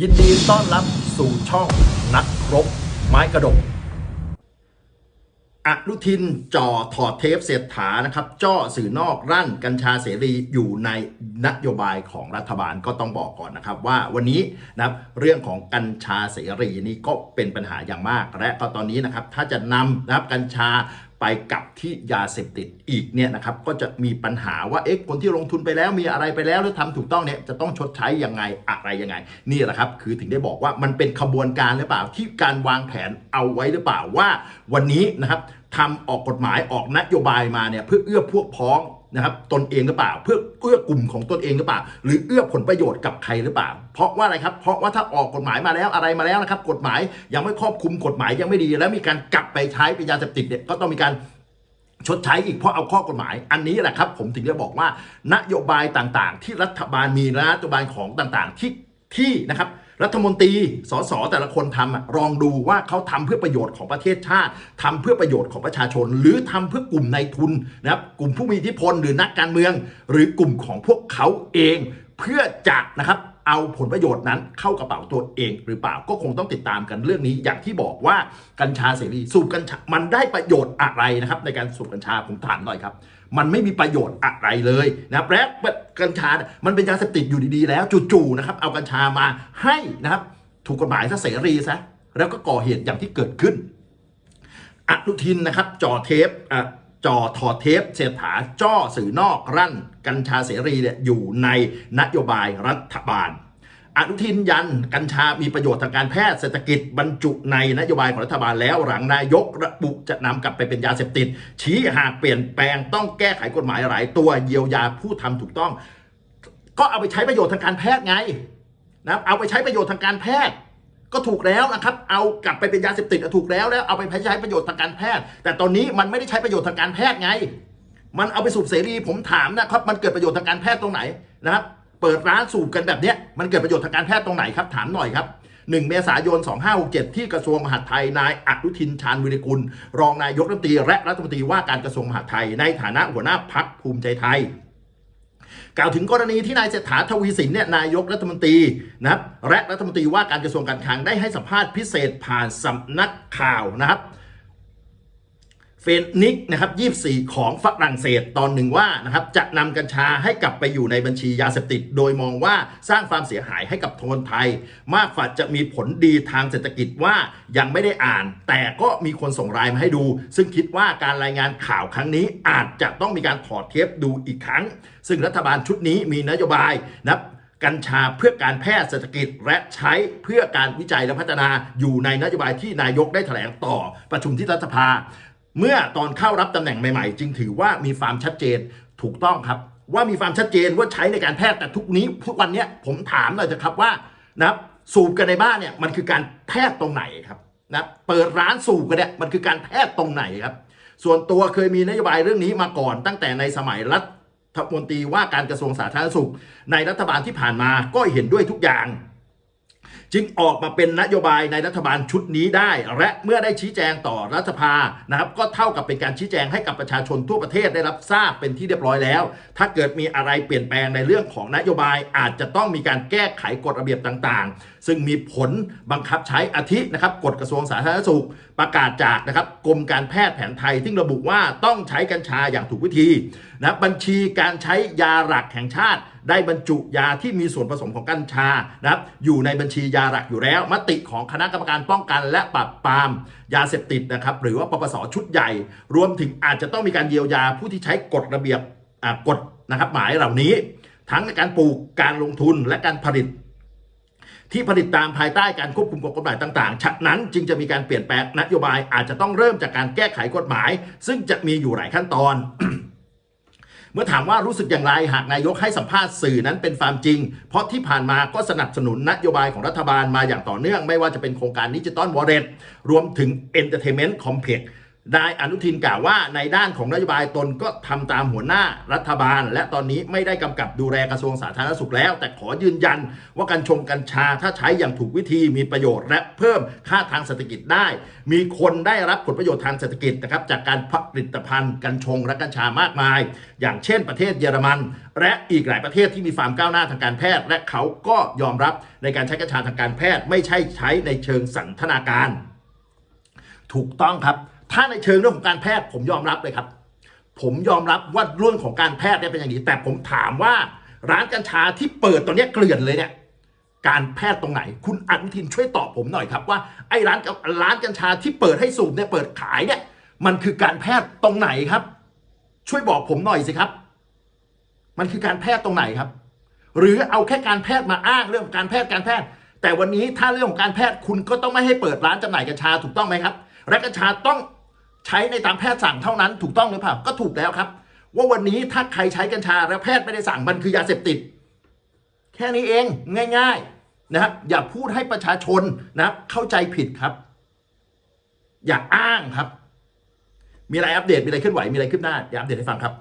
ยินดีต้อนรับสู่ช่องนักครบ ไม้กระดกอนุทินจ่อถอดเทปเศรษฐานะครับ จ่อสื่อนอกรั่นกัญชาเสรีอยู่ในนโยบายของรัฐบาลก็ต้องบอกก่อนนะครับ ว่าวันนี้นะครับเรื่องของกัญชาเสรีนี่ก็เป็นปัญหาอย่างมาก และก็ตอนนี้นะครับถ้าจะนำนะครับกัญชา ไปกับที่ยาเสพติดอีกเนี่ยนะครับก็จะมีปัญหาว่าเอ๊ะคนที่ลงทุนไปแล้วมีอะไรไปแล้วหรือทำถูกต้องเนี่ยจะต้องชดใช้ยังไงอะไรยังไง นี่แหละครับคือถึงได้บอกว่ามันเป็นขบวนการหรือเปล่าที่การวางแผนเอาไว้หรือเปล่าว่า วันนี้นะครับทำออกกฎหมายออกนโยบายมาเนี่ยเพื่อเอื้อพวกพ้อง นะครับตนเองหรือเปล่า เพื่อเอื้อกลุ่มของตนเองหรือเปล่า หรือเอื้อผลประโยชน์กับใครหรือเปล่า เพราะว่าอะไรครับ เพราะว่าถ้าออกกฎหมายมาแล้วอะไรมาแล้วนะครับ กฎหมายยังไม่ครอบคลุมกฎหมายยังไม่ดี แล้วมีการกลับไปใช้เป็นยาเสพติดเนี่ยก็ต้องมีการชดใช้อีกเพราะเอาข้อกฎหมายอันนี้แหละครับ ผมถึงจะบอกว่านโยบายต่างๆ ที่รัฐบาลมีและนโยบายของต่างๆที่ที่นะครับ รัฐมนตรีสสแต่ละคนทำอะลองดูว่าเขาทำเพื่อประโยชน์ของประเทศชาติทำเพื่อประโยชน์ของประชาชน หรือทำเพื่อกลุ่มในายทุนนะครับกลุ่มผู้มีอิทธิพลหรือนักการเมือง หรือกลุ่มของพวกเขาเอง เพื่อจะนะครับเอาผลประโยชน์นั้นเข้ากระเป๋าตัวเองหรือเปล่าก็คงต้องติดตามกันเรื่องนี้ อย่างที่บอกว่ากัญชาเสรีสูบกัญชามันได้ประโยชน์อะไรนะครับ ในการสูบกัญชาผมถามหน่อยครับ มันไม่มีประโยชน์อะไรเลยนะครับแลกัญชา มันเป็นยาเสพติดอยู่ดีๆ แล้วจู่ๆนะครับเอากัญชามาให้นะครับถูกกฎหมายซะเสรีซะแล้วก็ก่อเหตุอย่างที่เกิดขึ้นอนุทินนะครับจ่อเทปอะจ่อถอดเทปเศรษฐาจ่อสื่อนอกรั่น กัญชาเสรีเนี่ยอยู่ในนโยบายรัฐบาล อนุทินยันกัญชามีประโยชน์ทางการแพทย์เศรษฐกิจบรรจุในนโยบายของรัฐบาลแล้วหลังนายกระบุจะนำกลับไปเป็นยาเสพติด ชี้หากเปลี่ยนแปลงต้องแก้ไขกฎหมายหลายตัวเยียวยาผู้ทำถูกต้อง ก็เอาไปใช้ประโยชน์ทางการแพทย์ไงนะเอาไปใช้ประโยชน์ทางการแพทย์ ก็ถูกแล้วนะครับ เอากลับไปเป็นยาเสพติดถูกแล้วแล้วเอาไปใช้ประโยชน์ทางการแพทย์ แต่ตอนนี้มันไม่ได้ใช้ประโยชน์ทางการแพทย์ไง มันเอาไปสูบเสรีผมถามนะครับ มันเกิดประโยชน์ทางการแพทย์ตรงไหนนะครับ เปิดร้านสูบกันแบบเนี้ยมันเกิดประโยชน์ทางการแพทย์ตรงไหนครับ ถามหน่อยครับ 1 เมษายน 2567 ที่กระทรวงมหาดไทย นายอนุทินชาญวิริกุล รองนายกรัฐมนตรีและรัฐมนตรีว่าการกระทรวงมหาดไทย ในฐานะหัวหน้าพักภูมิใจไทยกล่าวถึงกรณีที่นายเศรษฐาทวีสินเนี่ยนายกรัฐมนตรีนะครับและรัฐมนตรีว่าการกระทรวงการคลังได้ให้สัมภาษณ์พิเศษผ่านสำนักข่าวนะครับ เฟนนิกนะครับ24 ของฝรั่งเศสตอนหนึ่งว่านะครับจะนำกัญชาให้กลับไปอยู่ในบัญชียาเสพติด โดยมองว่าสร้างความเสียหายให้กับคนไทย มากฝ่าจะมีผลดีทางเศรษฐกิจว่ายังไม่ได้อ่าน แต่ก็มีคนส่งรายมาให้ดู ซึ่งคิดว่าการรายงานข่าวครั้งนี้อาจจะต้องมีการถอดเทปดูอีกครั้ง ซึ่งรัฐบาลชุดนี้มีนโยบายนะับกัญชาเพื่อการแพทย์เศรษฐกิจและใช้เพื่อการวิจัยและพัฒนาอยู่ในนโยบายที่นายกได้แถลงต่อประชุมที่รัฐสภา เมื่อตอนเข้ารับตำแหน่งใหม่ๆ จึงถือว่ามีความชัดเจนถูกต้องครับ ว่ามีความชัดเจนว่าใช้ในการแพทย์แต่ทุกนี้ทุกวันนี้ผมถามหน่อยเถอะครับว่านะครับสูบกันในบ้านเนี่ยมันคือการแพทย์ตรงไหนครับนะเปิดร้านสูบกันเนี่ยมันคือการแพทย์ตรงไหนครับ ส่วนตัวเคยมีนโยบายเรื่องนี้มาก่อนตั้งแต่ในสมัยรัฐมนตรีว่าการกระทรวงสาธารณสุข ในรัฐบาลที่ผ่านมาก็เห็นด้วยทุกอย่าง จึงออกมาเป็นนโยบายในรัฐบาลชุดนี้ได้ และเมื่อได้ชี้แจงต่อรัฐสภานะครับ ก็เท่ากับเป็นการชี้แจงให้กับประชาชนทั่วประเทศได้รับทราบเป็นที่เรียบร้อยแล้ว ถ้าเกิดมีอะไรเปลี่ยนแปลงในเรื่องของนโยบายอาจจะต้องมีการแก้ไขกฎระเบียบต่างๆ ซึ่งมีผลบังคับใช้อาทินะครับกฎกระทรวงสาธารณสุขประกาศจากนะครับกรมการแพทย์แผนไทยที่ระบุว่าต้องใช้กัญชาอย่างถูกวิธีนะบัญชีการใช้ยาหลักแห่งชาติ ได้บรรจุยาที่มีส่วนผสมของกัญชานะครับอยู่ในบัญชียาหลักอยู่แล้ว มติของคณะกรรมการป้องกัน และปราบปรามยาเสพติดนะครับหรือว่าปปสชุดใหญ่ รวมถึงอาจจะต้องมีการเยียวยาผู้ที่ใช้กฎระเบียบกฎนะครับหมายเหล่านี้ ทั้งในการปลูกการลงทุนและการผลิตที่ผลิตตามภายใต้การควบคุมกฎหมายต่างๆฉะนั้นจึงจะมีการเปลี่ยนแปลงนโยบายอาจจะต้องเริ่มจากการแก้ไขกฎหมาย ซึ่งจะมีอยู่หลายขั้นตอน เมื่อถามว่ารู้สึกอย่างไรหากนายกให้สัมภาษณ์สื่อนั้นเป็นความจริง เพราะที่ผ่านมาก็สนับสนุนนโยบายของรัฐบาลมาอย่างต่อเนื่อง ไม่ว่าจะเป็นโครงการดิจิตอลวอลเล็ตรวมถึงเอนเตอร์เทนเมนต์คอมเพล็กซ์ายอนุทินกล่าวว่าในด้านของนโยบายตนก็ทำตามหัวหน้ารัฐบาล และตอนนี้ไม่ได้กำกับดูแลกระทรวงสาธารณสุขแล้ว แต่ขอยืนยันว่ากัญชงกัญชาถ้าใช้อย่างถูกวิธีมีประโยชน์และเพิ่มค่าทางเศรษฐกิจได้ มีคนได้รับผลประโยชน์ทางเศรษฐกิจนะครับจากการผลิตภัณฑ์กัญชงและกัญชามากมาย อย่างเช่นประเทศเยอรมัน และอีกหลายประเทศที่มีความก้าวหน้าทางการแพทย์ และเขาก็ยอมรับในการใช้กัญชาทางการแพทย์ ไม่ใช่ใช้ในเชิงสันทนาการ ถูกต้องครับ ถ้าในเชิงเรื่องของการแพทย์ผมยอมรับเลยครับ ผมยอมรับว่าเรื่องของการแพทย์เนี่ยเป็นอย่างนี้ แต่ผมถามว่าร้านกัญชาที่เปิดตอนนี้เกลื่อนเลยเนี่ยการแพทย์ตรงไหน คุณอนุทินช่วยตอบผมหน่อยครับว่าไอ้ร้านร้านกัญชาที่เปิดให้สูบเนี่ยเปิดขายเนี่ย มันคือการแพทย์ตรงไหนครับ ช่วยบอกผมหน่อยสิครับ มันคือการแพทย์ตรงไหนครับ หรือเอาแค่การแพทย์มาอ้างเรื่องของการแพทย์การแพทย์ แต่วันนี้ถ้าเรื่องของการแพทย์คุณก็ต้องไม่ให้เปิดร้านจำหน่ายกัญชาถูกต้องไหมครับและกัญชาต้อง ใช้ในตามแพทย์สั่งเท่านั้นถูกต้องหรือเปล่าก็ถูกแล้วครับ ว่าวันนี้ถ้าใครใช้กัญชาแล้วแพทย์ไม่ได้สั่งมันคือยาเสพติด แค่นี้เองง่าย ๆนะครับ อย่าพูดให้ประชาชนนะครับเข้าใจผิดครับ อย่าอ้างครับ มีอะไรอัปเดตมีอะไรเคลื่อนไหวมีอะไรขึ้นหน้าอย่าอัปเดตให้ฟังครับ